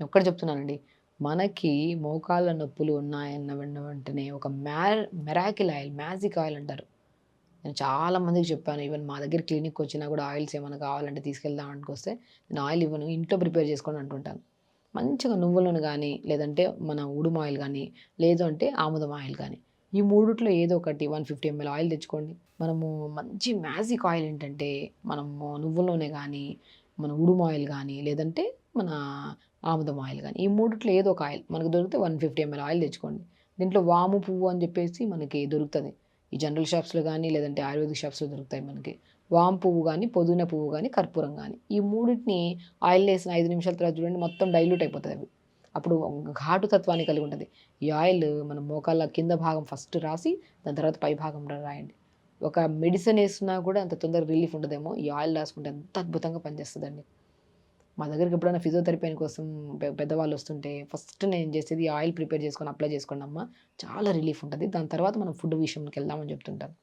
నేను చెప్తున్నానండి. మనకి మోకాళ్ళ నొప్పులు ఉన్నాయన్న వెన్న వెంటనే ఒక మ్యార్ మెరాకిల్ ఆయిల్ మ్యాజిక్ ఆయిల్ అంటారు. నేను చాలా మందికి చెప్పాను. ఈవెన్ మా దగ్గర క్లినిక్ వచ్చినా కూడా ఆయిల్స్ ఏమైనా కావాలంటే తీసుకెళ్దాం అనుకొస్తే నేను ఆయిల్ ఇవ్వను ఇంట్లో ప్రిపేర్ చేసుకొని అంటుంటాను. మంచిగా నువ్వుల నూనె కానీ లేదంటే మన ఉడుమ ఆయిల్ కానీ లేదు అంటే ఆముదం ఆయిల్ కానీ ఈ మూడిట్లో ఏదో ఒకటి వన్ ఫిఫ్టీ ఎంఎల్ ఆయిల్ తెచ్చుకోండి. మనము మంచి మ్యాజిక్ ఆయిల్ ఏంటంటే మనము నువ్వుల నూనె కానీ మన ఉడుమ ఆయిల్ కానీ లేదంటే మన ఆముదం ఆయిల్ కానీ ఈ మూడిట్లో ఏదో ఒక ఆయిల్ మనకు దొరికితే వన్ ఫిఫ్టీ ఎంఎల్ ఆయిల్ తెచ్చుకోండి. దీంట్లో వాము పువ్వు అని చెప్పేసి మనకి దొరుకుతుంది. ఈ జనరల్ షాప్స్లో కానీ లేదంటే ఆయుర్వేదిక్ షాప్స్లో దొరుకుతాయి మనకి. వాము పువ్వు కానీ పొదున పువ్వు కానీ కర్పూరం కానీ ఈ మూడింటిని ఆయిల్ వేసిన ఐదు నిమిషాల తర్వాత చూడండి మొత్తం డైల్యూట్ అయిపోతుంది అవి. అప్పుడు ఘాటు తత్వాన్ని కలిగి ఉంటుంది. ఈ ఆయిల్ మన మోకాళ్ళ కింద భాగం ఫస్ట్ రాసి దాని తర్వాత పై భాగం రాయండి. ఒక మెడిసిన్ వేసినా కూడా అంత తొందరగా రిలీఫ్ ఉండదేమో. ఈ ఆయిల్ రాసుకుంటే ఎంత అద్భుతంగా పనిచేస్తుందండి. మా దగ్గరికి ఎప్పుడైనా ఫిజియోథెరపీ కోసం పెద్దవాళ్ళు వస్తుంటే ఫస్ట్ నేను చేసేది ఆయిల్ ప్రిపేర్ చేసుకొని అప్లై చేసుకోండి అమ్మ. చాలా రిలీఫ్ ఉంటుంది. దాని తర్వాత మనం ఫుడ్ విషయంకి వెళ్దామని చెప్తుంటాను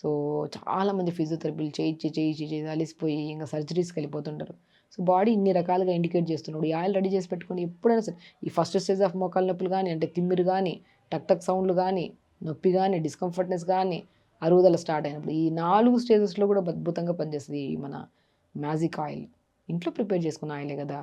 సో చాలామంది ఫిజియోథెరపీలు చేయించి చేయించి చేసి అలిసిపోయి ఇంకా సర్జరీస్కి వెళ్ళిపోతుంటారు. సో బాడీ ఇన్ని రకాలుగా ఇండికేట్ చేస్తున్నాడు. ఈ ఆయిల్ రెడీ చేసి పెట్టుకుని ఎప్పుడైనా సరే ఈ ఫస్ట్ స్టేజ్ ఆఫ్ మోకాల నొప్పులు కానీ అంటే తిమ్మిరు కానీ టక్ టక్ సౌండ్లు కానీ నొప్పి కానీ డిస్కంఫర్ట్నెస్ కానీ అరుగుదల స్టార్ట్ అయినప్పుడు ఈ నాలుగు స్టేజెస్లో కూడా అద్భుతంగా పనిచేస్తుంది మన మ్యాజిక్ ఆయిల్. ఇంట్లో ప్రిపేర్ చేసుకున్న ఆయిలే కదా.